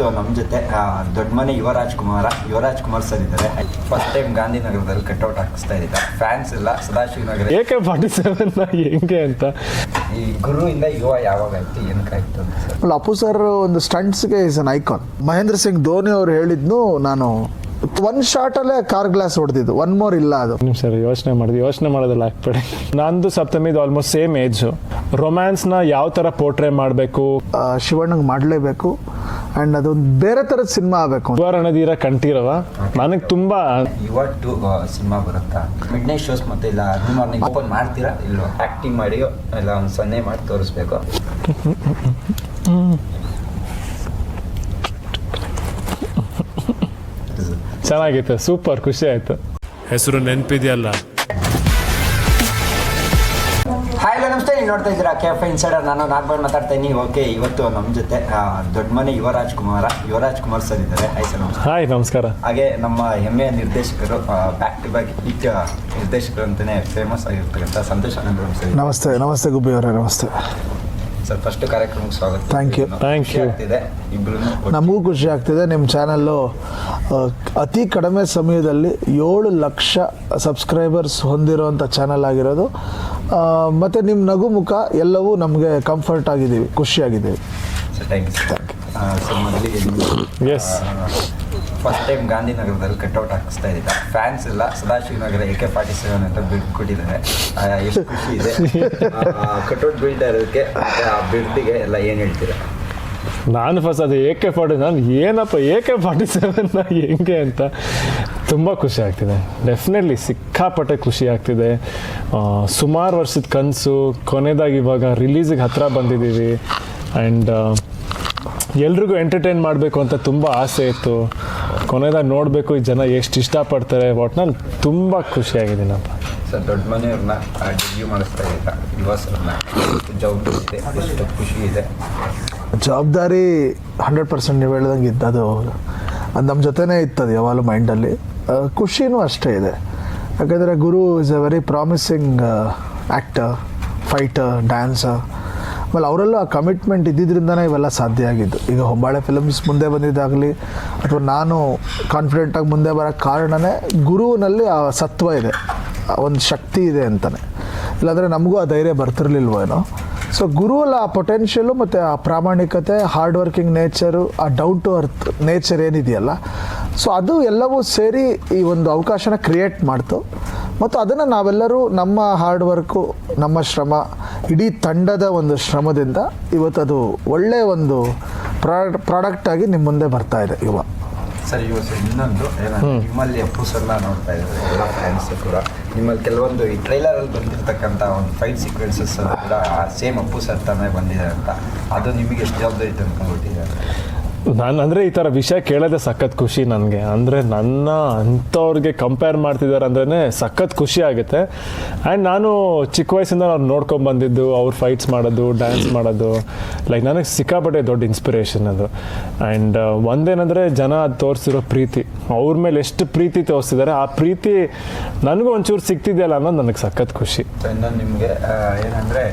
ನಮ್ಮ ಜೊತೆ ದೊಡ್ಡ ಮನೆ ಯುವರಾಜ್ ಕುಮಾರ ಯುವರಾಜ್ ಕುಮಾರ್ ಸರ್ ಇದ್ದಾರೆ. ಫಸ್ಟ್ ಟೈಮ್ ಗಾಂಧಿನಗರದಲ್ಲಿ ಕಟ್ಔಟ್ ಹಾಕಿಸ್ತಾ ಇದ್ದಾರೆ? ಫ್ಯಾನ್ಸ್ ಇಲ್ಲ ಸದಾಶಿವನಗರ. ನಗರ ಏಕೆ ಫಾರ್ಟಿ ಸೆವೆನ್ ಹೆಂಗೆ ಅಂತ? ಈ ಗುರುವಿಂದ ಯುವ ಯಾವಾಗ ಆಯ್ತು ಏನಕ್ಕಾಯ್ತು ಅಂತ ಸರ್ ಅಲ್ಲ ಅಪ್ಪು ಸರ್ ಒಂದು ಸ್ಟಂಟ್ಸ್ಗೆ is an icon Mahendra Singh Dhoni ಅವ್ರು ಹೇಳಿದ್ನು ನಾನು ಒನ್ ಅಲ್ಲೇ ಕಾರ್ ಗ್ಲಾಸ್ ಹೊಡೆದಿದ್ದು. ಒನ್ ಮೋರ್ ಇಲ್ಲ ಅದು. ಸರ್ ಯೋಚನೆ ಮಾಡಿದ್ವಿ. ಯೋಚನೆ ಮಾಡೋದಿಲ್ಲ ಹಾಕ್ಬೇಡಿ ನಂದು ಸಪ್ತಮಿದು ಆಲ್ಮೋಸ್ಟ್ ಸೇಮ್ ಏಜು ರೊಮ್ಯಾನ್ಸ್ನ ಯಾವ ಥರ ಪೋರ್ಟ್ರೇ ಮಾಡಬೇಕು? ಶಿವಣ್ಣಂಗೆ ಮಾಡಲೇಬೇಕು. ಆ್ಯಂಡ್ ಅದೊಂದು ಬೇರೆ ಥರದ ಸಿನಿಮಾ ಆಗಬೇಕು ರಣಧೀರ ಕಂಠೀರವ? ನನಗೆ ತುಂಬಾ ಇವತ್ತು ಟು ಸಿನಿಮಾ ಬರುತ್ತಾ? ಮಿಡ್ ನೈಟ್ ಶೋಸ್ ಮತ್ತೆ ಇಲ್ಲ ಅರ್ಲಿ ಮಾರ್ನಿಂಗ್ ಓಪನ್ ಮಾಡ್ತೀರಾ? ಇಲ್ಲ ಆಕ್ಟಿಂಗ್ ಮಾಡಿ ಇಲ್ಲ ಒಂದು ಸೊನ್ನೆ ಮಾಡಿ ತೋರಿಸ್ಬೇಕು. ಚೆನ್ನಾಗಿತ್ತು ಸೂಪರ್ ಖುಷಿ ಆಯ್ತು. ಹೆಸರು ನೆನಪಿದೆಯಲ್ಲ? ನೋಡ್ತಾ ಇದ್ದೀರಾ? ಕೆಫೆ ಇನ್ಸೈಡರ್ ನಾನು ನಾಗಬಾಯಿ ಮಾತಾಡ್ತಾ ಇದ್ದೀನಿ. ಓಕೆ ಇವತ್ತು ನಮ್ಮ ಜೊತೆ ದೊಡ್ಡ ಮನೆ ಯುವರಾಜ್ ಕುಮಾರ ಯುವರಾಜ್ ಕುಮಾರ್ ಸರ್ ಇದ್ದಾರೆ. ಹಾಯ್ ಸರ್ ನಮಸ್ಕಾರ. ಹಾಯ್ ನಮಸ್ಕಾರ. ಹಾಗೆ ನಮ್ಮ ಹೆಮ್ಮೆಯ ನಿರ್ದೇಶಕರು ಬ್ಯಾಕ್ ಟು ಬ್ಯಾಕ್ ಈಗ ನಿರ್ದೇಶಕರು ಅಂತಲೇ ಫೇಮಸ್ ಆಗಿರ್ತಕ್ಕಂಥ ಸಂತೋಷ ಆನಂದ್ ಸರ್ ನಮಸ್ತೆ ನಮಸ್ತೆ ಗುಬ್ಬಿ ಅವರೇ ನಮಸ್ತೆ. ಸರ್ ಫಸ್ಟ್ ಕಾರ್ಯಕ್ರಮಕ್ಕೆ ಸ್ವಾಗತ. ಥ್ಯಾಂಕ್ ಯು ಥ್ಯಾಂಕ್ ಯು ಆಗ್ತಿದೆ ನಮಗೂ ಖುಷಿ ಆಗ್ತಿದೆ ನಿಮ್ಮ ಚಾನಲ್ಲು ಅತಿ ಕಡಿಮೆ ಸಮಯದಲ್ಲಿ ಏಳು ಲಕ್ಷ ಸಬ್ಸ್ಕ್ರೈಬರ್ಸ್ ಹೊಂದಿರೋಂಥ ಚಾನಲ್ ಆಗಿರೋದು. ಮತ್ತು ನಿಮ್ಮ ನಗು ಮುಖ ಎಲ್ಲವೂ ನಮಗೆ ಕಂಫರ್ಟ್ ಆಗಿದ್ದೀವಿ ಖುಷಿಯಾಗಿದ್ದೀವಿ sir thank you sir you yes. First time ಗಾಂಧಿನಗರದಲ್ಲಿ ಕಟ್ಔಟ್ ಹಾಕಿಸ್ತಾ ಇದ್ದೀರ ಫ್ಯಾನ್ಸ್ ಇಲ್ಲ Sadashivanagar A K forty seven ಅಂತ ಬಿಡ್ ಕೊಟ್ಟಿದ್ದಾರೆ. ಎಷ್ಟು ಖುಷಿ ಇದೆ. ಕಟ್ಔಟ್ ಬಿಲ್ಡ್ ಇರೋದಕ್ಕೆ ಆ ಬಿಲ್ಡಿಗೆ ಎಲ್ಲ ಏನು ಹೇಳ್ತೀರಾ? ನಾನು ಫಸ್ಟ್ ಅದು ಎ ಕೆ ಫಾರ್ಟಿ ನಾನು ಏನಪ್ಪ ಎ ಕೆ ಫಾರ್ಟಿ ಹೆಂಗೆ ಅಂತ ತುಂಬ ಖುಷಿ ಆಗ್ತಿದೆ. ಡೆಫಿನೆಟ್ಲಿ ಸಿಕ್ಕಾಪಟ್ಟೆ ಖುಷಿ ಆಗ್ತಿದೆ. ಸುಮಾರು ವರ್ಷದ ಕನಸು, ಕೊನೆದಾಗಿ ಇವಾಗ ರಿಲೀಸಿಗೆ ಹತ್ರ ಬಂದಿದ್ದೀವಿ. ಆ್ಯಂಡ್ ಎಲ್ರಿಗೂ ಎಂಟರ್ಟೈನ್ ಮಾಡಬೇಕು ಅಂತ ತುಂಬ ಆಸೆ ಇತ್ತು. ಕೊನೆದಾಗ ನೋಡಬೇಕು ಈ ಜನ ಎಷ್ಟು ಇಷ್ಟಪಡ್ತಾರೆ ಒಟ್ನಲ್ಲಿ ತುಂಬ ಖುಷಿಯಾಗಿದ್ದೀನಪ್ಪ ಸರ್ ದೊಡ್ಡ ಮನೆಯವ್ರನ್ನ ಡಿಗ್ರಿ ಮಾಡಿಸ್ತಾ ಇದ್ದ ಯುವ ಸರ್ನ ಜವಾಬ್ದಾರಿ ಇದೆ ಎಷ್ಟು ಖುಷಿ ಇದೆ? ಜವಾಬ್ದಾರಿ ಹಂಡ್ರೆಡ್ ಪರ್ಸೆಂಟ್ ನೀವು ಹೇಳ್ದಂಗೆ ಇತ್ತು ಅದು ಅದು ನಮ್ಮ ಜೊತೆನೇ ಇತ್ತದು ಯಾವಾಗಲೂ ಮೈಂಡಲ್ಲಿ ಖುಷಿನೂ ಅಷ್ಟೇ ಇದೆ. ಯಾಕಂದರೆ Guru is a very promising actor fighter dancer ಆಮೇಲೆ ಅವರಲ್ಲೂ ಆ ಕಮಿಟ್ಮೆಂಟ್ ಇದ್ದಿದ್ದರಿಂದನೇ ಇವೆಲ್ಲ ಸಾಧ್ಯ ಆಗಿದ್ದು. ಈಗ ಹೊಂಬಾಳೆ ಫಿಲಮ್ಸ್ ಮುಂದೆ ಬಂದಿದ್ದಾಗಲಿ, ಅಥವಾ ನಾನು ಕಾನ್ಫಿಡೆಂಟಾಗಿ ಮುಂದೆ ಬರೋಕ್ಕೆ ಕಾರಣನೇ ಗುರುವಿನಲ್ಲಿ ಆ ಸತ್ವ ಇದೆ ಒಂದು ಶಕ್ತಿ ಇದೆ ಅಂತಲೇ ಇಲ್ಲಾಂದರೆ ನಮಗೂ ಆ ಧೈರ್ಯ ಬರ್ತಿರ್ಲಿಲ್ವೋ ಏನೋ. ಸೊ ಗುರುವಲ್ಲ ಆ ಪೊಟೆನ್ಷಿಯಲು ಮತ್ತು ಆ ಪ್ರಾಮಾಣಿಕತೆ ಹಾರ್ಡ್ ವರ್ಕಿಂಗ್ ನೇಚರು ಆ ಡೌನ್ ಟು ಅರ್ತ್ ನೇಚರ್ ಏನಿದೆಯಲ್ಲ ಸೊ ಅದು ಎಲ್ಲವೂ ಸೇರಿ ಈ ಒಂದು ಅವಕಾಶನ ಕ್ರಿಯೇಟ್ ಮಾಡ್ತು. ಮತ್ತು ಅದನ್ನು ನಾವೆಲ್ಲರೂ ನಮ್ಮ ಹಾರ್ಡ್ ವರ್ಕು ನಮ್ಮ ಶ್ರಮ ಇಡೀ ತಂಡದ ಒಂದು ಶ್ರಮದಿಂದ ಇವತ್ತು ಅದು ಒಳ್ಳೆಯ ಒಂದು ಪ್ರಾಡ್ ಪ್ರಾಡಕ್ಟ್ ಆಗಿ ನಿಮ್ಮ ಮುಂದೆ ಬರ್ತಾ ಇದೆ ಯುವ. ಸರ್ ಇವತ್ತು ಇನ್ನೊಂದು ಏನಂದ್ರೆ ನಿಮ್ಮಲ್ಲಿ ಅಪ್ಪು ಸರ್ನ ನೋಡ್ತಾ ಇದ್ದಾರೆ ಎಲ್ಲ ಫ್ಯಾನ್ಸ್ ಕೂಡ. ನಿಮ್ಮಲ್ಲಿ ಕೆಲವೊಂದು ಈ ಟ್ರೈಲರಲ್ಲಿ ಬಂದಿರತಕ್ಕಂತ ಒಂದು ಫೈಟ್ ಸೀಕ್ವೆನ್ಸಸ್ ಕೂಡ ಸೇಮ್ ಅಪ್ಪು ಸರ್ ತಾನೇ ಬಂದಿದೆ ಅಂತ. ಅದು ನಿಮಗೆ ಎಷ್ಟು ಜವಾಬ್ದಾರಿ ತಂದ್ಕೊಂಡ್ಬಿಟ್ಟಿದೆ ನಾನು ಅಂದರೆ ಈ ಥರ ವಿಷಯ ಕೇಳೋದೇ ಸಖತ್ ಖುಷಿ ನನಗೆ. ಅಂದರೆ ನನ್ನ ಅಂಥವ್ರಿಗೆ ಕಂಪೇರ್ ಮಾಡ್ತಿದ್ದಾರೆ ಅಂದ್ರೆ ಸಖತ್ ಖುಷಿ ಆಗುತ್ತೆ. ಆ್ಯಂಡ್ ನಾನು ಚಿಕ್ಕ ವಯಸ್ಸಿಂದ ಅವ್ರು ನೋಡ್ಕೊಂಡು ಬಂದಿದ್ದು, ಅವ್ರು ಫೈಟ್ಸ್ ಮಾಡೋದು ಡ್ಯಾನ್ಸ್ ಮಾಡೋದು. ಲೈಕ್ ನನಗೆ ಸಿಕ್ಕಾಪಟ್ಟೆ ದೊಡ್ಡ ಇನ್ಸ್ಪಿರೇಷನ್ ಅದು. ಆ್ಯಂಡ್ ಒಂದೇನಂದರೆ ಜನ ಅದು ತೋರಿಸಿರೋ ಪ್ರೀತಿ. ಅವ್ರ ಮೇಲೆ ಎಷ್ಟು ಪ್ರೀತಿ ತೋರಿಸ್ತಿದ್ದಾರೆ ಆ ಪ್ರೀತಿ ನನಗೂ ಒಂಚೂರು ಸಿಗ್ತಿದೆಯಲ್ಲ ಅನ್ನೋದು ನನಗೆ ಸಖತ್ ಖುಷಿ. ನಿಮಗೆ ಏನಂದರೆ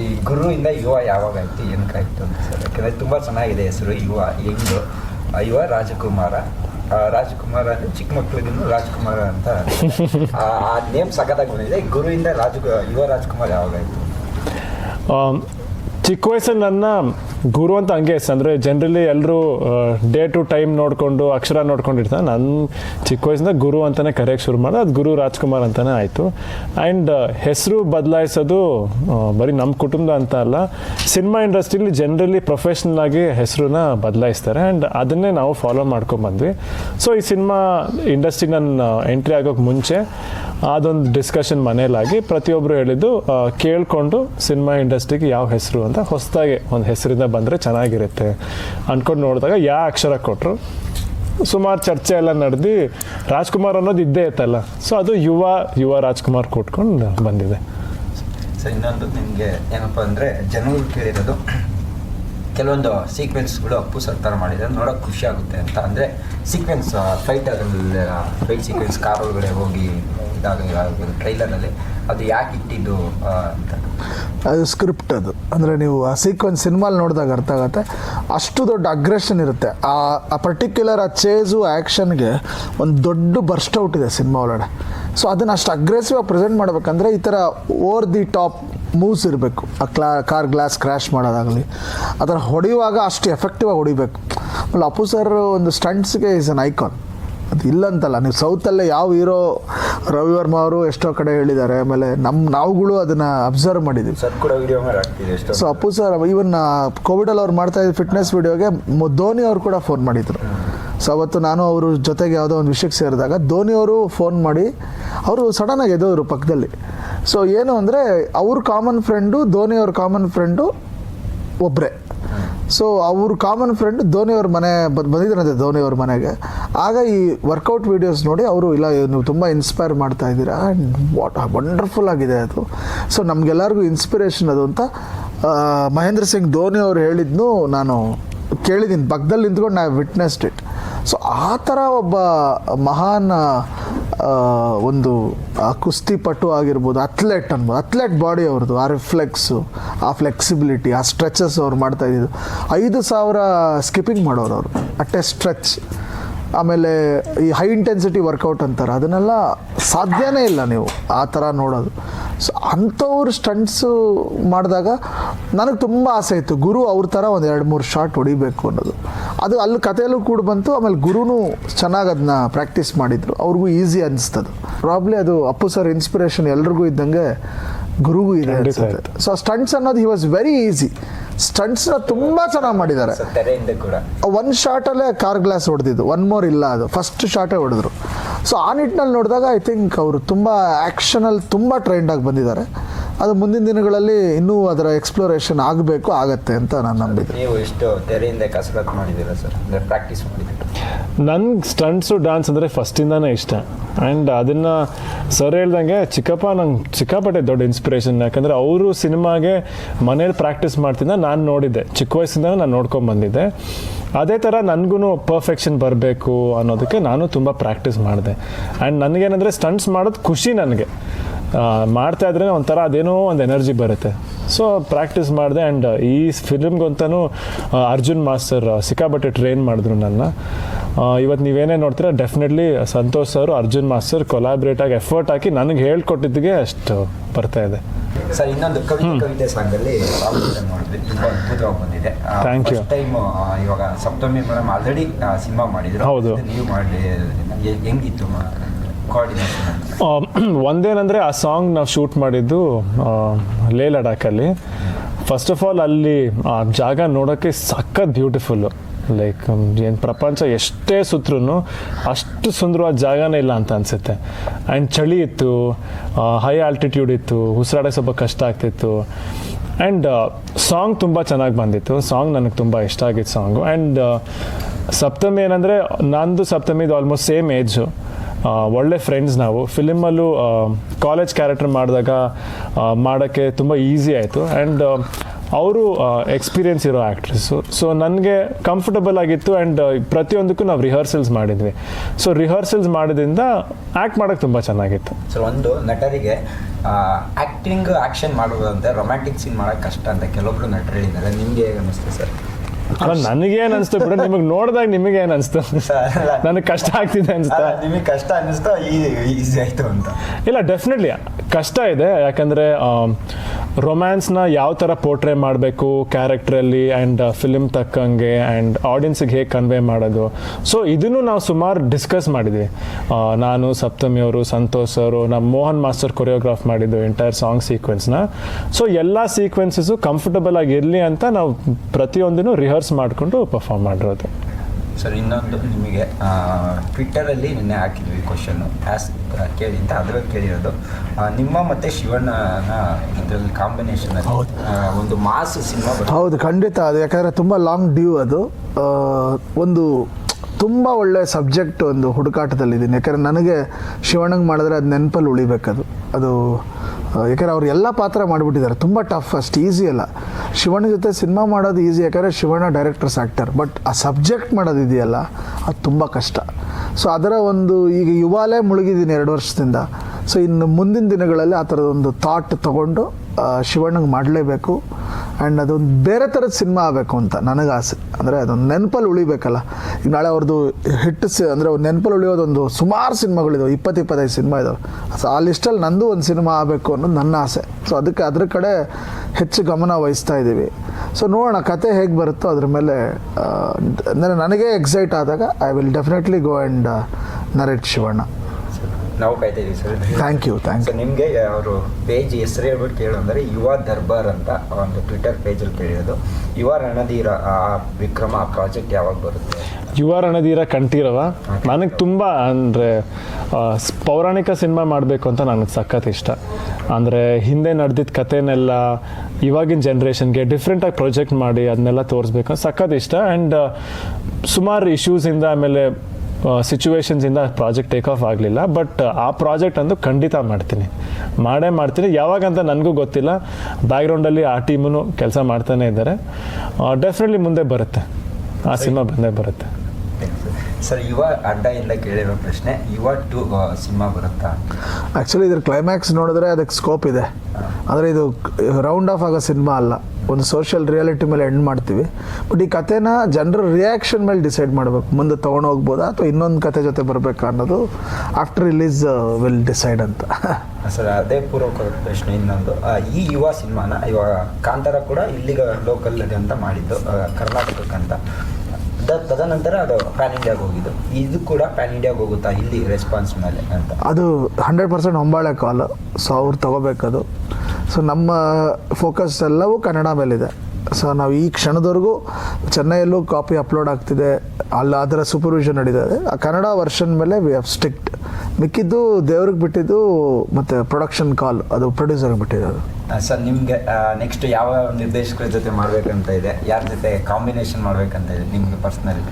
ಈ ಗುರುವಿಂದ ಯುವ ಯಾವಾಗ ಆಯ್ತು ಏನಕ್ಕಾಯ್ತು ಅಂತ ಸರ್? ಯಾಕಂದರೆ ತುಂಬ ಚೆನ್ನಾಗಿದೆ ಹೆಸರು ಯುವ ಹೆಂಗು ಯುವ ರಾಜಕುಮಾರ. ರಾಜಕುಮಾರ ಅಂದರೆ ಚಿಕ್ಕ ಮಕ್ಕಳಿಗೂ ರಾಜಕುಮಾರ ಅಂತ ಆ ನೇಮ್ ಸಖತ್ತಾಗಿ ಬಂದಿದೆ. ಗುರುವಿಂದ ರಾಜ ಯುವ ರಾಜಕುಮಾರ್ ಯಾವಾಗ ಆಯ್ತು? ಆಮ್, ಚಿಕ್ಕ ವಯಸ್ಸಲ್ಲಿ ನನ್ನ ಗುರು ಅಂತ ಹಂಗೆ ಅಂದರೆ ಜನರಲಿ ಎಲ್ಲರೂ ಡೇ ಟು ಟೈಮ್ ನೋಡಿಕೊಂಡು, ಅಕ್ಷರ ನೋಡ್ಕೊಂಡಿರ್ತಾರೆ ನನ್ನ ಚಿಕ್ಕ ವಯಸ್ಸಿಂದ ಗುರು ಅಂತಲೇ ಕರೆಯೋಕ್ಕೆ ಶುರು ಮಾಡಿದೆ. ಅದು ಗುರು ರಾಜ್ಕುಮಾರ್ ಅಂತಲೇ ಆಯಿತು. ಆ್ಯಂಡ್ ಹೆಸರು ಬದಲಾಯಿಸೋದು ಬರೀ ನಮ್ಮ ಕುಟುಂಬ ಅಂತ ಅಲ್ಲ. ಸಿನಿಮಾ ಇಂಡಸ್ಟ್ರೀಲಿ ಜನರಲಿ ಪ್ರೊಫೆಷ್ನಲ್ ಆಗಿ ಹೆಸರನ್ನ ಬದಲಾಯಿಸ್ತಾರೆ. ಆ್ಯಂಡ್ ಅದನ್ನೇ ನಾವು ಫಾಲೋ ಮಾಡ್ಕೊಂಬಂದ್ವಿ ಸೊ ಈ ಸಿನಿಮಾ ಇಂಡಸ್ಟ್ರಿ ನನ್ನ ಎಂಟ್ರಿ ಆಗೋಕ್ಕೆ ಮುಂಚೆ ಅದೊಂದು ಡಿಸ್ಕಷನ್ ಮನೇಲಾಗಿ ಪ್ರತಿಯೊಬ್ಬರು ಹೇಳಿದ್ದು ಕೇಳ್ಕೊಂಡು ಸಿನಿಮಾ ಇಂಡಸ್ಟ್ರಿಗೆ ಯಾವ ಹೆಸರು ಅಂತ ಹೊಸದಾಗಿ ಒಂದು ಹೆಸರಿಂದ ಬಂದರೆ ಚೆನ್ನಾಗಿರುತ್ತೆ ಅಂದ್ಕೊಂಡು ನೋಡಿದಾಗ ಯಾ ಅಕ್ಷರ ಕೊಟ್ಟರು ಸುಮಾರು ಚರ್ಚೆ ಎಲ್ಲ ನಡೆದು ರಾಜ್ಕುಮಾರ್ ಅನ್ನೋದು ಇದ್ದೇ ಇತ್ತಲ್ಲ. ಸೊ ಅದು ಯುವ ಯುವ ರಾಜ್ಕುಮಾರ್ ಕೊಟ್ಕೊಂಡು ಬಂದಿದೆ. ಸೊ ಇನ್ನೊಂದು ನಿಮಗೆ ಏನಪ್ಪ ಅಂದರೆ ಜನಗಳು ಕೇಳಿರೋದು ಕೆಲವೊಂದು ಸೀಕ್ವೆನ್ಸ್ಗಳು ಅಪ್ಪು ಸರ್ಕಾರ ಮಾಡಿದ್ರೆ ನೋಡೋಕೆ ಖುಷಿ ಆಗುತ್ತೆ ಅಂತ. ಅಂದರೆ ಸೀಕ್ವೆನ್ಸ್ ಫೈಟಲ್ಲಿ ಫೈಟ್ ಸೀಕ್ವೆನ್ಸ್ ಕಾರ್ ಒಳಗಡೆ ಹೋಗಿ ಇದಾಗ ಟ್ರೈಲರಲ್ಲಿ ಅದು ಯಾಕೆ ಇಟ್ಟಿದ್ದು ಅಂತ. ಅದು ಸ್ಕ್ರಿಪ್ಟ್ ಅದು. ಅಂದರೆ ನೀವು ಆ ಸೀಕ್ವೆನ್ಸ್ ಸಿನಿಮಾಲ್ ನೋಡಿದಾಗ ಅರ್ಥ ಆಗುತ್ತೆ. ಅಷ್ಟು ದೊಡ್ಡ ಅಗ್ರೆಷನ್ ಇರುತ್ತೆ. ಆ ಆ ಪರ್ಟಿಕ್ಯುಲರ್ ಆ ಚೇಸು ಆ್ಯಕ್ಷನ್ಗೆ ಒಂದು ದೊಡ್ಡ ಬರ್ಸ್ಟ್ ಔಟ್ ಇದೆ ಸಿನಿಮಾ ಒಳಗಡೆ. ಸೊ ಅದನ್ನು ಅಷ್ಟು ಅಗ್ರೆಸಿವ್ ಪ್ರೆಸೆಂಟ್ ಮಾಡಬೇಕಂದ್ರೆ ಈ ಥರ ಓವರ್ ದಿ ಟಾಪ್ ಮೂವ್ಸ್ ಇರಬೇಕು. ಆ ಕ್ಲಾ ಕಾರ್ ಗ್ಲಾಸ್ ಕ್ರ್ಯಾಶ್ ಮಾಡೋದಾಗಲಿ. ಆ ಥರ ಹೊಡೆಯುವಾಗ ಅಷ್ಟು ಎಫೆಕ್ಟಿವ್ ಆಗಿ ಹೊಡಿಬೇಕು. ಆಮೇಲೆ ಅಪ್ಪು ಸರ್ ಒಂದು ಸ್ಟಂಟ್ಸ್ಗೆ ಈಸ್ ಅನ್ ಐಕಾನ್ ಅದು ಇಲ್ಲಂತಲ್ಲ ನೀವು ಸೌತಲ್ಲೇ ಯಾವ ಹೀರೋ ರವಿವರ್ಮ ಅವರು ಎಷ್ಟೋ ಕಡೆ ಹೇಳಿದ್ದಾರೆ. ಆಮೇಲೆ ನಮ್ಮ ನಾವುಗಳು ಅದನ್ನು ಅಬ್ಸರ್ವ್ ಮಾಡಿದ್ದೀವಿ ಸೊ ಅಪ್ಪು ಸರ್ ಇವನ್ ಕೋವಿಡಲ್ಲಿ ಅವ್ರು ಮಾಡ್ತಾ ಇದ್ದ ಫಿಟ್ನೆಸ್ ವಿಡಿಯೋಗೆ ಧೋನಿ ಅವರು ಕೂಡ ಫೋನ್ ಮಾಡಿದ್ರು. ಸೊ ಅವತ್ತು ನಾನು ಅವ್ರ ಜೊತೆಗೆ ಯಾವುದೋ ಒಂದು ವಿಷಯಕ್ಕೆ ಸೇರಿದಾಗ ಧೋನಿ ಅವರು ಫೋನ್ ಮಾಡಿ, ಅವರು ಸಡನ್ನಾಗಿ ಎದ್ದೋರು ಪಕ್ಕದಲ್ಲಿ. ಸೊ ಏನು ಅಂದರೆ ಅವ್ರ ಕಾಮನ್ ಫ್ರೆಂಡು ಧೋನಿ ಅವ್ರ ಕಾಮನ್ ಫ್ರೆಂಡು ಒಬ್ಬರೇ ಸೊ ಅವ್ರ ಕಾಮನ್ ಫ್ರೆಂಡ್ ಧೋನಿ ಅವ್ರ ಮನೆ ಬಂದು ಬಂದಿದ್ರಂತೆ ಧೋನಿ ಅವ್ರ ಮನೆಗೆ. ಆಗ ಈ ವರ್ಕೌಟ್ ವೀಡಿಯೋಸ್ ನೋಡಿ ಅವರು, ಇಲ್ಲ ನೀವು ತುಂಬ ಇನ್ಸ್ಪೈರ್ ಮಾಡ್ತಾ ಇದ್ದೀರಾ ವಾಟ್ ವಂಡರ್ಫುಲ್ ಆಗಿದೆ ಅದು. ಸೊ ನಮಗೆಲ್ಲರಿಗೂ ಇನ್ಸ್ಪಿರೇಷನ್ ಅದು ಅಂತ ಮಹೇಂದ್ರ ಸಿಂಗ್ ಧೋನಿ ಅವರು ಹೇಳಿದ್ನು ನಾನು ಕೇಳಿದ್ದೀನಿ ಪಕ್ಕದಲ್ಲಿ ನಿಂತ್ಕೊಂಡು ನಾ ವಿಟ್ನೆಸ್ಡ್ ಇಟ್ ಸೊ ಆ ಥರ ಒಬ್ಬ ಮಹಾನ್ ಒಂದು ಕುಸ್ತಿಪಟು ಆಗಿರ್ಬೋದು ಅಥ್ಲೆಟ್ ಅನ್ಬೋದು. ಅಥ್ಲೆಟ್ ಬಾಡಿ ಅವ್ರದ್ದು, ಆ ರಿಫ್ಲೆಕ್ಸು ಆ ಫ್ಲೆಕ್ಸಿಬಿಲಿಟಿ ಆ ಸ್ಟ್ರೆಚಸ್ ಅವ್ರು ಮಾಡ್ತಾ ಇದ್ದಿದ್ದು. ಐದು ಸಾವಿರ ಸ್ಕಿಪ್ಪಿಂಗ್ ಮಾಡೋರು ಅವರು ಎ ಸ್ಟ್ರೆಚ್ ಆಮೇಲೆ ಈ ಹೈ ಇಂಟೆನ್ಸಿಟಿ ವರ್ಕೌಟ್ ಅಂತಾರೆ ಅದನ್ನೆಲ್ಲ ಸಾಧ್ಯನೇ ಇಲ್ಲ ನೀವು ಆ ಥರ ನೋಡೋದು. ಸೊ ಅಂಥವ್ರು ಸ್ಟಂಟ್ಸು ಮಾಡಿದಾಗ ನನಗೆ ತುಂಬ ಆಸೆ ಇತ್ತು ಗುರು ಅವ್ರ ಥರ ಒಂದು ಎರಡು ಮೂರು ಶಾಟ್ ಹೊಡಿಬೇಕು ಅನ್ನೋದು. ಅದು ಅಲ್ಲಿ ಕಥೆಯಲ್ಲೂ ಕೂಡ ಬಂತು ಆಮೇಲೆ ಗುರುನೂ ಚೆನ್ನಾಗಿ ಅದನ್ನ ಪ್ರಾಕ್ಟೀಸ್ ಮಾಡಿದರು ಅವ್ರಿಗೂ ಈಸಿ ಅನಿಸ್ತದು. ಪ್ರಾಬ್ಲಿ ಅದು ಅಪ್ಪು ಸರ್ ಇನ್ಸ್ಪಿರೇಷನ್ ಎಲ್ರಿಗೂ ಇದ್ದಂಗೆ ಗುರುಗೂ ಇದೆ ಸೊ ಸ್ಟಂಟ್ಸ್ ಅನ್ನೋದು ಹಿ ವಾಸ್ ವೆರಿ ಈಸಿ ಸ್ಟಂಟ್ಸ್ನ ತುಂಬ ಚೆನ್ನಾಗಿ ಮಾಡಿದ್ದಾರೆ. ಸರ್ ತೆರೆಯಿಂದ ಕೂಡ. ಒನ್ ಶಾಟಲ್ಲೇ ಕಾರ್ ಗ್ಲಾಸ್ ಹೊಡೆದಿದ್ದು. ಒನ್ ಮೋರ್ ಇಲ್ಲ ಅದು. ಫಸ್ಟ್ ಶಾರ್ಟೇ ಹೊಡೆದ್ರು. ಸೊ ಆ ನಿಟ್ಟಿನಲ್ಲಿ ನೋಡಿದಾಗ ಐ ಥಿಂಕ್ ಅವರು ತುಂಬ ಆ್ಯಕ್ಷನಲ್ಲಿ ತುಂಬ ಟ್ರೈಂಡಾಗಿ ಬಂದಿದ್ದಾರೆ. ಅದು ಮುಂದಿನ ದಿನಗಳಲ್ಲಿ ಇನ್ನೂ ಅದರ ಎಕ್ಸ್ಪ್ಲೋರೇಷನ್ ಆಗಬೇಕು ಆಗತ್ತೆ ಅಂತ ನಾನು ನಂಬಿದ್ದೆ ನೀವು ಇಷ್ಟು ತೆರೆಯಿಂದ ಕಸರತ್ತು ಮಾಡಿದ್ದೀರಾ ಸರ್? ಅಂದರೆ ಪ್ರಾಕ್ಟೀಸ್ ಮಾಡಿದ್ದೀರಾ? ನನಗೆ ಸ್ಟಂಟ್ಸು ಡ್ಯಾನ್ಸ್ ಅಂದರೆ ಫಸ್ಟಿಂದಾನೇ ಇಷ್ಟ. ಆ್ಯಂಡ್ ಅದನ್ನು ಸರ್ ಹೇಳ್ದಂಗೆ ಚಿಕ್ಕಪ್ಪ ನಂಗೆ ಸಿಕ್ಕಾಪಟ್ಟೆ ದೊಡ್ಡ ಇನ್ಸ್ಪಿರೇಷನ್ ಯಾಕಂದರೆ ಅವರು ಸಿನಿಮಾಗೆ ಮನೇಲಿ ಪ್ರಾಕ್ಟೀಸ್ ಮಾಡ್ತಿದ್ದ ನಾನು ನೋಡಿದ್ದೆ. ಚಿಕ್ಕ ವಯಸ್ಸಿಂದ ನಾನು ನೋಡ್ಕೊಂಡು ಬಂದಿದ್ದೆ. ಅದೇ ಥರ ನನಗೂ ಪರ್ಫೆಕ್ಷನ್ ಬರಬೇಕು ಅನ್ನೋದಕ್ಕೆ ನಾನು ತುಂಬ ಪ್ರಾಕ್ಟೀಸ್ ಮಾಡಿದೆ. ಆ್ಯಂಡ್ ನನಗೇನಂದರೆ ಸ್ಟಂಟ್ಸ್ ಮಾಡೋದು ಖುಷಿ ನನಗೆ. ಮಾಡ್ತಾ ಇದ್ರೆ ಒಂಥರ ಅದೇನೋ ಒಂದು ಎನರ್ಜಿ ಬರುತ್ತೆ. ಸೊ ಪ್ರಾಕ್ಟೀಸ್ ಮಾಡಿದೆ ಆ್ಯಂಡ್ ಈ ಫಿಲ್ಮ್ಗಂತೂ ಅರ್ಜುನ್ ಮಾಸ್ಟರ್ ಸಿಕ್ಕಾಬಟ್ಟೆ ಟ್ರೈನ್ ಮಾಡಿದ್ರು ನನ್ನ. ಇವತ್ತು ನೀವೇನೇ ನೋಡ್ತೀರಾ definitely Santosh sir Arjun master collaborate ಆಗಿ ಎಫರ್ಟ್ ಹಾಕಿ ನನಗೆ ಹೇಳ್ಕೊಟ್ಟಿದ್ದಕ್ಕೆ ಅಷ್ಟು ಬರ್ತಾ ಇದೆ. ಸರ್ ಇನ್ನೊಂದು ಕವಿತೆ ಕವಿತೆ ಸಾಂಗಲ್ಲಿ ರಾಮಚಂದ್ರ ನೋಡಿದ್ವಿ ತುಂಬ ಅದ್ಭುತವಾಗಿ ಬಂದಿದೆ. you. ಫಸ್ಟ್ ಟೈಮ್ ಇವಾಗ ಸಪ್ತಮಿ ಮೇಡಮ್ ಆಲ್ರೆಡಿ ಸಿನಿಮಾ ಮಾಡಿದ್ರು. ಹೌದು. ನೀವು ಮಾಡಿ ಹೆಂಗಿತ್ತು ಕೋಆರ್ಡಿನೇಷನ್ ಒಂದೇನಂದರೆ ಆ ಸಾಂಗ್ ನಾವು ಶೂಟ್ ಮಾಡಿದ್ದು ಲೇ ಲಡಾಖಲ್ಲಿ ಫಸ್ಟ್ ಆಫ್ ಆಲ್ ಅಲ್ಲಿ ಆ ಜಾಗ ನೋಡೋಕ್ಕೆ ಸಖತ್ ಬ್ಯೂಟಿಫುಲ್ಲು ಲೈಕ್ ಏನು ಪ್ರಪಂಚ ಎಷ್ಟೇ ಸುತ್ತರೂ ಅಷ್ಟು ಸುಂದರವಾದ ಜಾಗನೇ ಇಲ್ಲ ಅಂತ ಅನಿಸುತ್ತೆ. ಆ್ಯಂಡ್ ಚಳಿ ಇತ್ತು ಹೈ ಆಲ್ಟಿಟ್ಯೂಡ್ ಇತ್ತು ಉಸಿರಾಡೋ ಸ್ವಲ್ಪ ಕಷ್ಟ ಆಗ್ತಿತ್ತು. ಆ್ಯಂಡ್ ಸಾಂಗ್ ತುಂಬ ಚೆನ್ನಾಗಿ ಬಂದಿತ್ತು. ಸಾಂಗ್ ನನಗೆ ತುಂಬ ಇಷ್ಟ ಆಗಿತ್ತು ಸಾಂಗು ಆ್ಯಂಡ್ ಸಪ್ತಮಿ ಏನಂದರೆ ನಂದು ಸಪ್ತಮಿದು ಆಲ್ಮೋಸ್ಟ್ ಸೇಮ್ ಏಜು ಒಳ್ಳೆ ಫ್ರೆಂಡ್ಸ್ ನಾವು. ಫಿಲಿಮಲ್ಲೂ ಕಾಲೇಜ್ ಕ್ಯಾರೆಕ್ಟರ್ ಮಾಡಿದಾಗ ಮಾಡೋಕ್ಕೆ ತುಂಬ ಈಸಿ ಆಯಿತು. ಆ್ಯಂಡ್ ಅವರು ಎಕ್ಸ್ಪೀರಿಯನ್ಸ್ ಇರೋ ಆ್ಯಕ್ಟ್ರೆಸ್ಸು ಸೊ ನನಗೆ ಕಂಫರ್ಟಬಲ್ ಆಗಿತ್ತು ಆ್ಯಂಡ್ ಪ್ರತಿಯೊಂದಕ್ಕೂ ನಾವು ರಿಹರ್ಸಲ್ಸ್ ಮಾಡಿದ್ವಿ. ಸೊ ರಿಹರ್ಸಲ್ಸ್ ಮಾಡೋದ್ರಿಂದ ಆ್ಯಕ್ಟ್ ಮಾಡೋಕ್ಕೆ ತುಂಬ ಚೆನ್ನಾಗಿತ್ತು. ಸರ್ ಒಂದು ನಟರಿಗೆ ಆ್ಯಕ್ಟಿಂಗ್ ಆ್ಯಕ್ಷನ್ ಮಾಡೋದಂತೆ ರೊಮ್ಯಾಂಟಿಕ್ ಸೀನ್ ಮಾಡೋಕ್ಕೆ ಕಷ್ಟ ಅಂತ ಕೆಲವೊಬ್ರು ನಟರು ಹೇಳಿದ್ದಾರೆ ನಿಮಗೆ ಅನಿಸ್ತು ಸರ್? ನನಗೇನು ಅನಿಸ್ತು ಬಿಡ ನಿಮಗೆ ನೋಡಿದಾಗ ನಿಮಗೆ ಏನ್ ಅನ್ಸ್ತು. ನನಗೆ ಕಷ್ಟ ಆಗ್ತಿದೆ ಅನಿಸ್ತಾ. ನಿಮಗೆ ಕಷ್ಟ ಅನ್ನಿಸ್ತಾ ಈಸಿ ಆಯ್ತು ಅಂತ. ಇಲ್ಲ ಡೆಫಿನೆಟ್ಲಿ ಕಷ್ಟ ಇದೆ. ಯಾಕಂದರೆ ರೊಮ್ಯಾನ್ಸ್ನ ಯಾವ ಥರ ಪೋರ್ಟ್ರೇ ಮಾಡಬೇಕು ಕ್ಯಾರೆಕ್ಟ್ರಲ್ಲಿ ಆ್ಯಂಡ್ ಫಿಲ್ಮ್ ತಕ್ಕಂಗೆ ಆ್ಯಂಡ್ ಆಡಿಯನ್ಸಿಗೆ ಹೇಗೆ ಕನ್ವೆ ಮಾಡೋದು? ಸೊ ಇದನ್ನು ನಾವು ಸುಮಾರು ಡಿಸ್ಕಸ್ ಮಾಡಿದ್ವಿ. ನಾನು, ಸಪ್ತಮಿ ಅವರು, ಸಂತೋಷ್ ಅವರು ನಮ್ಮ ಮೋಹನ್ ಮಾಸ್ಟರ್ ಕೊರಿಯೋಗ್ರಾಫ್ ಮಾಡಿದ್ದು ಎಂಟೈರ್ ಸಾಂಗ್ ಸೀಕ್ವೆನ್ಸ್ನ ಸೊ ಎಲ್ಲ ಸೀಕ್ವೆನ್ಸಸ್ಸು ಕಂಫರ್ಟಬಲ್ ಆಗಿರಲಿ ಅಂತ ನಾವು ಪ್ರತಿಯೊಂದನ್ನು ರಿಹರ್ಸ್ ಮಾಡಿಕೊಂಡು ಪರ್ಫಾರ್ಮ್ ಮಾಡಿರೋದು. ಸರ್ ಇನ್ನೊಂದು ನಿಮಗೆ ಟ್ವಿಟ್ಟರಲ್ಲಿ ನಿನ್ನೆ ಹಾಕಿದ್ವಿ ಕ್ವಶನ್ನು ಆಸ್ ಕೇಳಿ ಅಂತ ಅದ್ರಲ್ಲಿ ಕೇಳಿರೋದು. ನಿಮ್ಮ ಮತ್ತು ಶಿವಣ್ಣನ ಇದರಲ್ಲಿ ಕಾಂಬಿನೇಷನ್ ಹೌದು. ಒಂದು ಮಾಸ್ ಸಿನಿಮಾ ಹೌದು ಖಂಡಿತ ಅದು. ಯಾಕಂದರೆ ತುಂಬ ಲಾಂಗ್ ಡ್ಯೂ ಅದು. ಒಂದು ತುಂಬ ಒಳ್ಳೆ ಸಬ್ಜೆಕ್ಟ್ ಒಂದು ಹುಡುಕಾಟದಲ್ಲಿದ್ದೀನಿ. ಯಾಕಂದರೆ ನನಗೆ ಶಿವಣ್ಣಂಗೆ ಮಾಡಿದ್ರೆ ಅದು ನೆನಪಲ್ಲಿ ಉಳಿಬೇಕದು. ಅದು ಯಾಕಂದರೆ ಅವ್ರು ಎಲ್ಲ ಪಾತ್ರ ಮಾಡಿಬಿಟ್ಟಿದ್ದಾರೆ. ತುಂಬ ಟಫ್ ಅಷ್ಟು ಈಸಿ ಅಲ್ಲ. ಶಿವಣ್ಣ ಜೊತೆ ಸಿನಿಮಾ ಮಾಡೋದು ಈಸಿ ಯಾಕಂದರೆ ಶಿವಣ್ಣ ಡೈರೆಕ್ಟರ್ಸ್ ಆ್ಯಕ್ಟರ್ ಬಟ್ ಆ ಸಬ್ಜೆಕ್ಟ್ ಮಾಡೋದು ಇದೆಯಲ್ಲ, ಅದು ತುಂಬ ಕಷ್ಟ. ಸೊ ಅದರ ಒಂದು ಈಗ ಯುವಾಲೇ ಮುಳುಗಿದ್ದೀನಿ ಎರಡು ವರ್ಷದಿಂದ. ಸೊ ಇನ್ನು ಮುಂದಿನ ದಿನಗಳಲ್ಲಿ ಆ ಥರದ ಒಂದು ಥಾಟ್ ತೊಗೊಂಡು ಶಿವಣ್ಣಗೆ ಮಾಡಲೇಬೇಕು. ಆ್ಯಂಡ್ ಅದೊಂದು ಬೇರೆ ಥರದ ಸಿನಿಮಾ ಆಗಬೇಕು ಅಂತ ನನಗೆ ಆಸೆ ಅಂದರೆ ಅದೊಂದು ನೆನಪಲ್ಲಿ ಉಳಿಬೇಕಲ್ಲ. ಈಗ ನಾಳೆ ಅವ್ರದ್ದು ಹಿಟ್ ಸಿ, ಅಂದರೆ ನೆನಪಲ್ಲಿ ಉಳಿಯೋದೊಂದು ಸುಮಾರು ಸಿನಿಮಾಗಳಿದಾವೆ, ಇಪ್ಪತ್ತು ಇಪ್ಪತ್ತೈದು ಸಿನಿಮಾ ಇದಾವೆ. ಸೊ ಆ ಲಿಸ್ಟಲ್ಲಿ ನಂದು ಒಂದು ಸಿನಿಮಾ ಆಗಬೇಕು ಅನ್ನೋದು ನನ್ನ ಆಸೆ. ಸೊ ಅದಕ್ಕೆ ಅದ್ರ ಕಡೆ ಹೆಚ್ಚು ಗಮನ ವಹಿಸ್ತಾ ಇದ್ದೀವಿ. ಸೊ ನೋಡೋಣ, ಕತೆ ಹೇಗೆ ಬರುತ್ತೋ ಅದ್ರ ಮೇಲೆ ಅಂದರೆ ನನಗೆ ಎಕ್ಸೈಟ್ ಆದಾಗ I will definitely go and narrate Shivanna. ನಾವು ಕಾಯ್ತಾ ಇದೀವಿ sir. Thank you thank so you ನಿಮಗೆ ಅವರು ಪೇಜ್ ಹೆಸರು ಹೇಳ್ಬಿಟ್ಟು ಕೇಳು ಅಂದರೆ ಯುವ ದರ್ಬಾರ್ ಅಂತ ಒಂದು ಟ್ವಿಟರ್ ಪೇಜಲ್ಲಿ ಕೇಳಿರೋದು. ಯುವ ರಣಧೀರ ಆ ವಿಕ್ರಮ ಆ ಪ್ರಾಜೆಕ್ಟ್ ಯಾವಾಗ ಬರುತ್ತೆ? ಯುವ ರಣಧೀರ ಕಂಠೀರವ ನನಗೆ ತುಂಬ ಅಂದರೆ ಪೌರಾಣಿಕ ಸಿನಿಮಾ ಮಾಡಬೇಕು ಅಂತ ನನಗೆ ಸಖತ್ ಇಷ್ಟ. ಅಂದರೆ ಹಿಂದೆ ನಡೆದಿದ್ದ ಕಥೆನೆಲ್ಲ ಇವಾಗಿನ ಜನ್ರೇಷನ್ಗೆ ಡಿಫ್ರೆಂಟಾಗಿ ಪ್ರೊಜೆಕ್ಟ್ ಮಾಡಿ ಅದನ್ನೆಲ್ಲ ತೋರಿಸ್ಬೇಕು ಅಂತ ಸಖತ್ ಇಷ್ಟ. ಆ್ಯಂಡ್ ಸುಮಾರು ಇಶ್ಯೂಸಿಂದ ಆಮೇಲೆ ಸಿಚುವೇಶನ್ಸಿಂದ ಪ್ರಾಜೆಕ್ಟ್ ಟೇಕ್ ಆಫ್ ಆಗಲಿಲ್ಲ ಬಟ್ ಆ ಪ್ರಾಜೆಕ್ಟ್ ಅಂದು ಖಂಡಿತ ಮಾಡ್ತೀನಿ. ಮಾಡೇ ಮಾಡ್ತೀನಿ. ಯಾವಾಗಂತ ನನಗೂ ಗೊತ್ತಿಲ್ಲ. ಬ್ಯಾಕ್ಗ್ರೌಂಡಲ್ಲಿ ಆ ಟೀಮು ಕೆಲಸ ಮಾಡ್ತಾನೆ ಇದ್ದಾರೆ. ಡೆಫಿನೆಟ್ಲಿ ಮುಂದೆ ಬರುತ್ತೆ. ಆ ಸಿನಿಮಾ ಬಂದೇ ಬರುತ್ತೆ. ಸರ್ ಯುವ ಅಡ್ಡ ಇಲ್ಲ ಕೇಳಿರೋ ಪ್ರಶ್ನೆ. ಯುವ ಟು ಸಿನಿಮಾ ಬರುತ್ತಾ? ಆ್ಯಕ್ಚುಲಿ ಇದ್ರ ಕ್ಲೈಮ್ಯಾಕ್ಸ್ ನೋಡಿದ್ರೆ ಅದಕ್ಕೆ ಸ್ಕೋಪ್ ಇದೆ. ಆದರೆ ಇದು ರೌಂಡ್ ಆಫ್ ಆಗೋ ಸಿನಿಮಾ ಅಲ್ಲ. ಒಂದು ಸೋಷಿಯಲ್ ರಿಯಾಲಿಟಿ ಮೇಲೆ ಎಂಡ್ ಮಾಡ್ತೀವಿ. ಬಟ್ ಈ ಕಥೆನ ಜನರ ರಿಯಾಕ್ಷನ್ ಮೇಲೆ ಡಿಸೈಡ್ ಮಾಡಬೇಕು. ಮುಂದೆ ತೊಗೊಂಡು ಹೋಗ್ಬೋದಾ ಅಥವಾ ಇನ್ನೊಂದು ಕತೆ ಜೊತೆ ಬರಬೇಕಾ ಅನ್ನೋದು ಆಫ್ಟರ್ ರಿಲೀಸ್ ವಿಲ್ ಡಿಸೈಡ್ ಅಂತ. ಸರ್ ಅದೇ ಪೂರ್ವಕ ಪ್ರಶ್ನೆ ಇನ್ನೊಂದು. ಈ ಯುವ ಸಿನಿಮಾನ, ಇವಾಗ ಕಾಂತಾರ ಕೂಡ ಇಲ್ಲಿಗ ಲೋಕಲ್ ಅಂತ ಮಾಡಿದ್ದು ಕರ್ನಾಟಕಕ್ಕೆ ಕರ್ನಾಟಕಕ್ಕಂತ. ತದನಂತರ ಅದು ಪ್ಯಾನ್ ಇಂಡಿಯಾಗೆ ಹೋಗಿದ್ದು. ಇದು ಕೂಡ ಪ್ಯಾನ್ ಇಂಡಿಯಾಗೆ ಹೋಗುತ್ತಾ ಇಲ್ಲಿ ರೆಸ್ಪಾನ್ಸ್ ಮೇಲೆ ಅಂತ. ಅದು hundred percent Hombale call. So ಅವ್ರು ತಗೋಬೇಕದು. ಸೊ ನಮ್ಮ ಫೋಕಸ್ ಎಲ್ಲವೂ ಕನ್ನಡ ಮೇಲಿದೆ. ಸೊ ನಾವು ಈ ಕ್ಷಣದವರೆಗೂ ಚೆನ್ನೈಯಲ್ಲೂ ಕಾಪಿ ಅಪ್ಲೋಡ್ ಆಗ್ತಿದೆ. ಅಲ್ಲಿ ಅದರ ಸೂಪರ್ವಿಷನ್ ನಡೀತದೆ ಆ ಕನ್ನಡ ವರ್ಷನ್ ಮೇಲೆ ವಿ ಹ್ಯಾವ್ ಸ್ಟಿಕ್ಟ್ ಮಿಕ್ಕಿದ್ದು ದೇವ್ರಿಗೆ ಬಿಟ್ಟಿದ್ದು ಮತ್ತು ಪ್ರೊಡಕ್ಷನ್ ಕಾಲ್ ಅದು ಪ್ರೊಡ್ಯೂಸರ್ಗೆ ಬಿಟ್ಟಿದ್ದು ಸರ್, ನಿಮಗೆ ನೆಕ್ಸ್ಟ್ ಯಾವ ನಿರ್ದೇಶಕರ ಜೊತೆ ಮಾಡ್ಬೇಕಂತ ಇದೆ? ಯಾರ ಜೊತೆ ಕಾಂಬಿನೇಷನ್ ಮಾಡ್ಬೇಕಂತ ಇದೆ, ನಿಮ್ಗೆ ಪರ್ಸ್ನಲಿ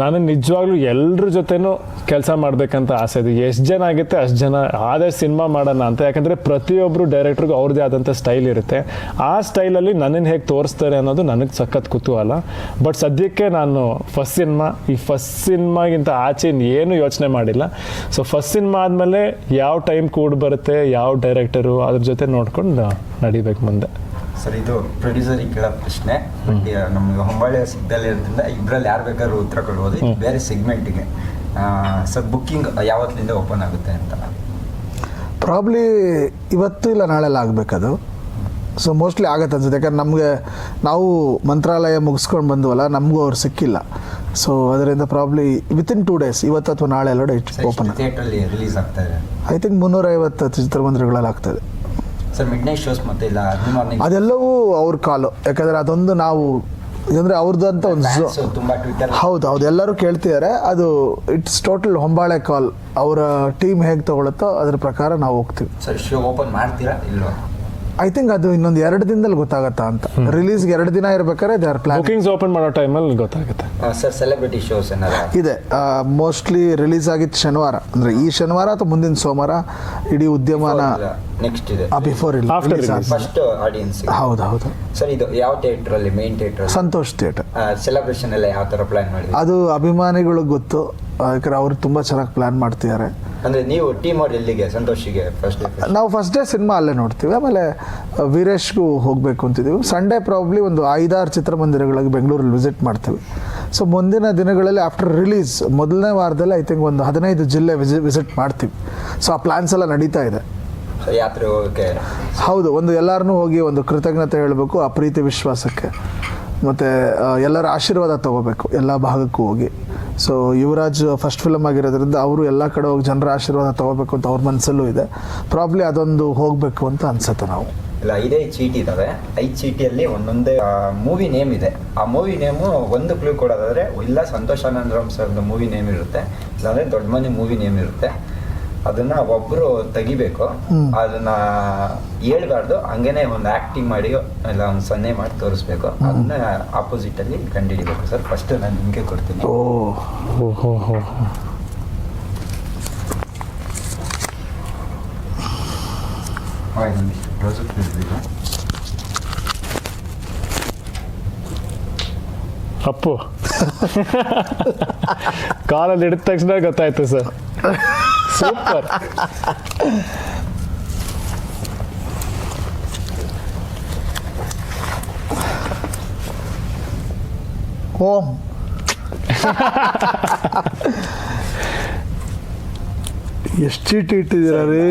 ನನಗೆ ನಿಜವಾಗ್ಲೂ ಎಲ್ಲರ ಜೊತೆನೂ ಕೆಲಸ ಮಾಡಬೇಕಂತ ಆಸೆ ಇದೆ. ಎಷ್ಟು ಜನ ಆಗುತ್ತೆ, ಅಷ್ಟು ಜನ ಆದ್ರೆ ಸಿನಿಮಾ ಮಾಡೋಣ ಅಂತ. ಯಾಕಂದರೆ ಪ್ರತಿಯೊಬ್ಬರು ಡೈರೆಕ್ಟ್ರಿಗೂ ಅವ್ರದ್ದೇ ಆದಂಥ ಸ್ಟೈಲ್ ಇರುತ್ತೆ. ಆ ಸ್ಟೈಲಲ್ಲಿ ನನ್ನನ್ನು ಹೇಗೆ ತೋರಿಸ್ತಾರೆ ಅನ್ನೋದು ನನಗೆ ಸಖತ್ ಕುತೂಹಲ. ಬಟ್ ಸದ್ಯಕ್ಕೆ ನಾನು ಫಸ್ಟ್ ಸಿನಿಮಾ, ಈ ಫಸ್ಟ್ ಸಿನಿಮಾಗಿಂತ ಆಚೆ ಏನು ಯೋಚನೆ ಮಾಡಿಲ್ಲ. ಸೊ ಫಸ್ಟ್ ಸಿನಿಮಾ ಆದಮೇಲೆ ಯಾವ ಟೈಮ್ ಕೂಡ ಬರುತ್ತೆ, ಯಾವ ಡೈರೆಕ್ಟರು ಅದ್ರ ಜೊತೆ ನೋಡ್ಕೊಂಡು ನಡಿಬೇಕು ಮುಂದೆ. ಸರ್ ಇದು ಪ್ರೊಡ್ಯೂಸರಿಗೆ ಕೇಳೋ ಪ್ರಶ್ನೆ. ನಮಗೆ ಹೊಂಬಾಳೆ ಸಿಗ್ದಲ್ಲೇ ಇರೋದ್ರಿಂದ ಇಬ್ಬರಲ್ಲಿ ಯಾರು ಬೇಕಾದ್ರೂ ಉತ್ತರ ಕೊಡ್ಬೋದು. ಬೇರೆ ಸೆಗ್ಮೆಂಟ್ಗೆ ಸರ್ ಬುಕ್ಕಿಂಗ್ ಯಾವತ್ತಿನಿಂದ ಓಪನ್ ಆಗುತ್ತೆ ಅಂತ? ಪ್ರಾಬ್ಲಿ ಇವತ್ತು ಇಲ್ಲ ನಾಳೆಲ್ಲ ಆಗಬೇಕದು. ಸೊ ಮೋಸ್ಟ್ಲಿ ಆಗತ್ತೆ ಅನ್ಸುತ್ತೆ. ಯಾಕಂದ್ರೆ ನಮಗೆ ನಾವು ಮಂತ್ರಾಲಯ ಮುಗಿಸ್ಕೊಂಡು ಬಂದ್ವಲ್ಲ ನಮಗೂ ಅವ್ರು ಸಿಕ್ಕಿಲ್ಲ. ಸೊ ಅದರಿಂದ ಪ್ರಾಬ್ಲಿ ವಿತಿನ್ ಟೂ ಡೇಸ್ ಇವತ್ತು ಅಥವಾ ನಾಳೆ ಎಲ್ಲ ಓಪನ್ ಐ ಥಿಂಕ್ ಮುನ್ನೂರೈವತ್ತು ಚಿತ್ರಮಂದಿರಗಳಲ್ಲಿ ಆಗ್ತದೆ ಸರ್ ಮಿಡ್ ನೈಟ್ ಶೋಸ್ ಮತ್ತೆ ಇಲ್ಲ ಮಾರ್ನಿಂಗ್ ಅದೆಲ್ಲವೂ ಅವ್ರ ಕಾಲು. ಯಾಕಂದರೆ ಅದೊಂದು ನಾವು ಇದಂದರೆ ಅವ್ರದ್ದು ಅಂತ ಒಂದು ತುಂಬಾ ಟ್ವಿಟರ್ ಹೌದು ಹೌದು ಎಲ್ಲರೂ ಕೇಳ್ತಿದ್ದಾರೆ ಅದು ಇಟ್ಸ್ ಟೋಟಲ್ ಹೊಂಬಾಳೆ ಕಾಲ್. ಅವರ ಟೀಮ್ ಹೇಗೆ ತಗೊಳುತ್ತೋ ಅದ್ರ ಪ್ರಕಾರ ನಾವು ಹೋಗ್ತೀವಿ. ಸರ್ ಶೋ ಓಪನ್ ಮಾಡ್ತೀರಾ ಇಲ್ವಾ? ಐ ಥಿಂಕ್ ಅದು ಇನ್ನೊಂದು ಎರಡು ದಿನದಲ್ಲಿ ಗೊತ್ತಾಗತ್ತಾ ಅಂತ. ರಿಲೀಸ್ಗೆ ಎರಡು ದಿನ ಇರ್ಬೇಕಾದ್ರೆ they are plan bookings open ಮಾಡೋ ಟೈಮಲ್ಲಿ ಗೊತ್ತಾಗುತ್ತೆ. ಸರ್ ಸೆಲೆಬ್ರಿಟಿ ಶೋಸ್ ಇದೆ. ಮೋಸ್ಟ್ಲಿ ರಿಲೀಸ್ ಆಗಿತ್ತು ಶನಿವಾರ. ಅಂದರೆ ಈ ಶನಿವಾರ ಅಥವಾ ಮುಂದಿನ ಸೋಮವಾರ ಇಡೀ ಉದ್ಯಮನ ನೆಕ್ಸ್ಟ್ ಇದೆ. ಬಿಫೋರ್ ಇಲ್ಲ. After release release. First audience ಹೌದು ಹೌದು ಸರ್ ಇದು ಯಾವ ಥಿಯೇಟರ್ ಅಲ್ಲಿ main theatre Santosh theatre celebration ಎಲ್ಲ ಯಾವ ತರ ಪ್ಲಾನ್ ಮಾಡಿದ್ರಿ ಅದು ಅಭಿಮಾನಿಗಳು ಗೊತ್ತು. ಯಾಕಂದ್ರೆ ಅವರು ತುಂಬ ಚೆನ್ನಾಗಿ ಪ್ಲ್ಯಾನ್ ಮಾಡ್ತಿದ್ದಾರೆ. ಅಂದ್ರೆ ನೀವು ಟೀಮ್ ಅವ್ರು ಎಲ್ಲಿಗೆ? ಸಂತೋಷಿಗೆ ಫಸ್ಟ್ ನಾವು ಫಸ್ಟ್ ಡೇ ಸಿನಿಮಾ ಅಲ್ಲೇ ನೋಡ್ತೀವಿ. ಆಮೇಲೆ ಆ, ವೀರೇಶ್ಗೂ ಹೋಗಬೇಕು ಅಂತಿದ್ದೀವಿ ಸಂಡೇ ಪ್ರಾಬ್ಲಿ ಒಂದು ಐದಾರು ಚಿತ್ರಮಂದಿರಗಳಿಗೆ ಬೆಂಗಳೂರಲ್ಲಿ ವಿಸಿಟ್ ಮಾಡ್ತೀವಿ. ಸೊ ಮುಂದಿನ ದಿನಗಳಲ್ಲಿ ಆಫ್ಟರ್ ರಿಲೀಸ್ ಮೊದಲನೇ ವಾರದಲ್ಲಿ ಐ ಥಿಂಕ್ ಒಂದು ಹದಿನೈದು ಜಿಲ್ಲೆ ವಿಸಿ ವಿಸಿಟ್ ಮಾಡ್ತೀವಿ. ಸೊ ಆ ಪ್ಲಾನ್ಸ್ ಎಲ್ಲ ನಡೀತಾ ಇದೆ. ಯಾತ್ರೆ ಹೋಗೋಕ್ಕೆ ಹೌದು ಒಂದು ಎಲ್ಲರನ್ನೂ ಹೋಗಿ ಒಂದು ಕೃತಜ್ಞತೆ ಹೇಳಬೇಕು ಆ ಪ್ರೀತಿ ವಿಶ್ವಾಸಕ್ಕೆ. ಮತ್ತು ಎಲ್ಲರ ಆಶೀರ್ವಾದ ತಗೋಬೇಕು ಎಲ್ಲ ಭಾಗಕ್ಕೂ ಹೋಗಿ. ಸೊ ಯುವರಾಜ್ ಫಸ್ಟ್ ಫಿಲಮ್ ಆಗಿರೋದ್ರಿಂದ ಅವರು ಎಲ್ಲ ಕಡೆ ಹೋಗಿ ಜನರ ಆಶೀರ್ವಾದ ತಗೋಬೇಕು ಅಂತ ಅವ್ರ ಮನಸ್ಸಲ್ಲೂ ಇದೆ. ಪ್ರಾಬ್ಲಿ ಅದೊಂದು ಹೋಗಬೇಕು ಅಂತ ಅನ್ಸುತ್ತೆ ನಾವು. ಇಲ್ಲ ಐದೇ ಚೀಟಿ ಇದ್ದಾವೆ ಐದು ಚೀಟಿಯಲ್ಲಿ ಒಂದೊಂದೇ ಮೂವಿ ನೇಮ್ ಇದೆ. ಆ ಮೂವಿ ನೇಮು ಒಂದು ಕ್ಲೂ ಕೊಡೋದಾದ್ರೆ ಇಲ್ಲ Santosh sir sir movie name ಇರುತ್ತೆ. ಇಲ್ಲಾಂದ್ರೆ ದೊಡ್ಡ ಮನೆ ಮೂವಿ ನೇಮ್ ಇರುತ್ತೆ. ಅದನ್ನ ಒಬ್ರು ತೆಗಿಬೇಕು. ಅದನ್ನ ಹೇಳ್ಬಾರ್ದು. ಹಂಗೇನೆ ಒಂದು ಆಕ್ಟಿಂಗ್ ಮಾಡಿ ಇಲ್ಲ ಒಂದು ಸನ್ನೆ ಮಾಡಿ ತೋರಿಸ್ಬೇಕು. ಅದನ್ನ ಆಪೋಸಿಟ್ ಅಲ್ಲಿ ಕಂಡುಹಿಡಿಬೇಕು ಸರ್. ಫಸ್ಟ್ ನಾನು ನಿಮಗೆ ಕೊಡ್ತೀನಿ. ಓ ಹೋ ಹೋ ಹೋ ಹೋ. ಇನ್ನೊಂದು ರೋಸು ಇದು ಅಪ್ಪು. ಕಾಲಲ್ಲಿ ಹಿಡಿದ ತಕ್ಷಣ ಗೊತ್ತಾಯ್ತು ಸರ್. ಸೂಪರ್ ಓಂ. ಎಷ್ಟು ಚೀಟಿ ಇಟ್ಟಿದ್ದೀರ ರೀ?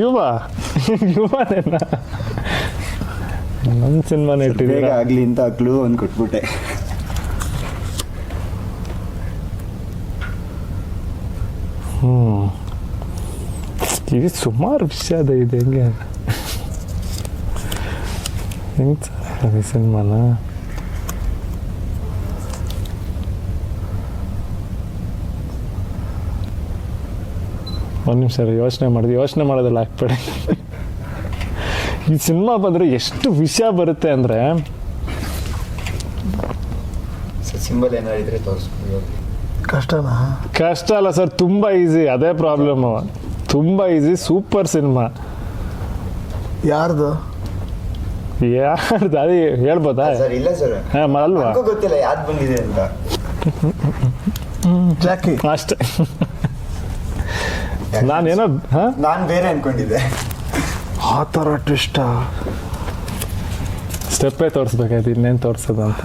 ಯುವ ಯುವನೇನ ನನ್ನ ಸಿನಿಮಾನೇ ಬೇಗ ಇಟ್ಟಿದ್ದೀರಾ? ಆಗ್ಲಿ ಅಂತ ಕ್ಲೂ ಒಂದು ಕೊಟ್ಬಿಟ್ಟೆ. ಹ್ಮ್. ಇದು ಸುಮಾರು ವಿಷಯ ಅದ ಇದೆ ಹೆಂಗೆ? ಹೆಂಗ್ ಸರ್ ಈ ಸಿನಿಮಾನ? ಒಂದು ನಿಮಿಷ ಯೋಚನೆ ಮಾಡಿದ್ವಿ ಯೋಚನೆ ಮಾಡೋದಲ್ಲ ಹಾಕ್ಬೇಡಿ ಈ ಸಿನಿಮಾ ಬಂದರೆ ಎಷ್ಟು ವಿಷಯ ಬರುತ್ತೆ ಅಂದರೆ ಸಿಂಬಲ್ ಏನಾದ್ರೆ ತೋರಿಸ್ಬೋದು ಕಷ್ಟನಾ? ಕಷ್ಟ ಅಲ್ಲ ಸರ್ ತುಂಬ ಈಸಿ ಅದೇ ಪ್ರಾಬ್ಲಮ್ ತುಂಬ ಈಸಿ ಸೂಪರ್ ಸಿನಿಮಾ ಯಾರ್ದು? ಯಾರ್ದು? ಅದೇ ಹೇಳ್ಬೋದಾ? ಸರ್ ಇಲ್ಲ ಸರ್. ಹಾಂ ಅಲ್ವಾ? ನನಗೂ ಗೊತ್ತಿಲ್ಲ ಯಾವ್ದು ಬಂದಿದೆ ಅಂತ. ಜಾಕಿ. ಅಷ್ಟೇ. ನಾನೇನೋ ಹಾಂ? ನಾನು ಬೇರೆ ಅನ್ಕೊಂಡಿದ್ದೆ. ಆ ಥರ ಟ್ವಿಸ್ಟಾ ಸ್ಟೆಪ್ಪೇ ತೋರಿಸ್ಬೇಕಾಯ್ತು ಇನ್ನೇನು ತೋರಿಸೋದು ಅಂತ.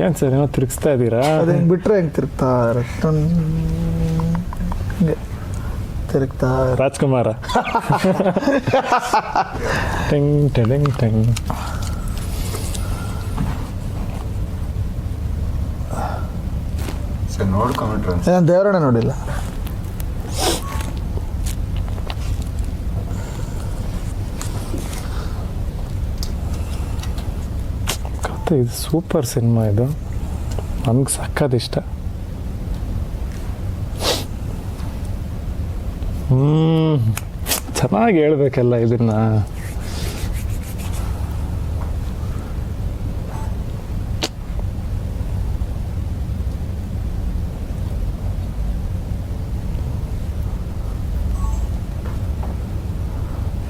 ಏನು ಸರ್ ಏನೋ ತಿರುಗಿಸ್ತಾ ಇದ್ದೀರಾ? ಅದು ಹೆಂಗೆ ಬಿಟ್ರೆ ಹೆಂಗೆ ತಿರುಗ್ತಾ? ಹಿಂಗೆ ತಿರುಗ್ತಾ. ರಾಜ್ಕುಮಾರ. ಟೆಂಗ್ ಟೆಂಗ್ ಟೆಂಗ್. ಅನ್ಸುತ್ತೆ. ದೇವರನ್ನ ನೋಡಿಲ್ಲ. ಗೊತ್ತಾ ಇದು ಸೂಪರ್ ಸಿನಿಮಾ ಇದು. ನನಗೆ ಸಕ್ಕತ್ ಇಷ್ಟ. ಚೆನ್ನಾಗಿ ಹೇಳ್ಬೇಕಲ್ಲ ಇದನ್ನ.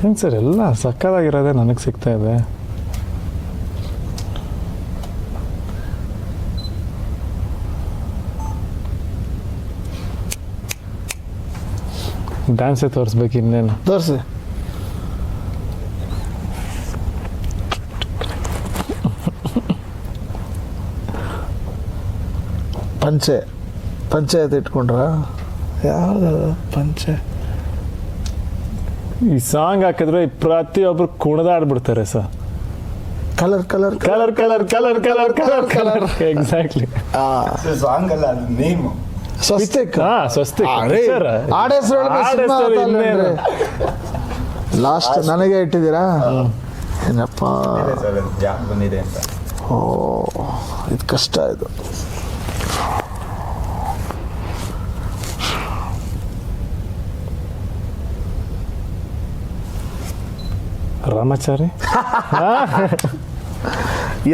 ಏನು ಸರ್, ಎಲ್ಲ ಸಕ್ಕದಾಗಿರೋದೇ ನನಗೆ ಸಿಗ್ತಾ ಇದೆ. ಡ್ಯಾನ್ಸೇ ತೋರಿಸ್ಬೇಕು ಇನ್ನೇನು ತೋರಿಸಿ ಪಂಚೆ ಪಂಚಾಯತ್ ಇಟ್ಕೊಂಡ್ರ ಯಾವ್ದು ಪಂಚೆ? ಈ ಸಾಂಗ್ ಹಾಕಿದ್ರೆ ಪ್ರತಿಯೊಬ್ರು ಕುಣಿದಾಡ್ಬಿಡ್ತಾರೆ sir colour colour colour colour colour colour colour colour exactly sir song ಅಲ್ಲ ಅದು ನೇಮ್ ಸ್ವಸ್ತಿಕ್. ಹಾ ಸ್ವಸ್ತಿ ಆಡ ಲಾಸ್ಟ್ ನನಗೆ ಇಟ್ಟಿದ್ದೀರಾ? ಏನಪ್ಪ? ಬಂದಿದೆ ಅಂತ ಓ ಇದು ಕಷ್ಟ ಇದು. ರಾಮಾಚಾರಿ?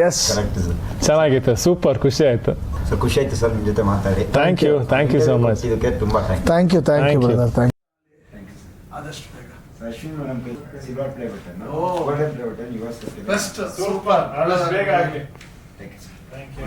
ಎಸ್ ಚೆನ್ನಾಗಿತ್ತು. ಸೂಪರ್ ಖುಷಿ ಆಯ್ತು. ಸೊ ಖುಷಿ ಆಯ್ತು ಸರ್ ನಿಮ್ಮ ಜೊತೆ ಮಾತಾಡಿ. Thank you thank you so much ಇದಕ್ಕೆ ತುಂಬಾ thank thank you thank you Thank you. Brother thank Ashwin madam silver play button golden play button your super. ಬೇಗ ಆಗಲಿ. Thank you sir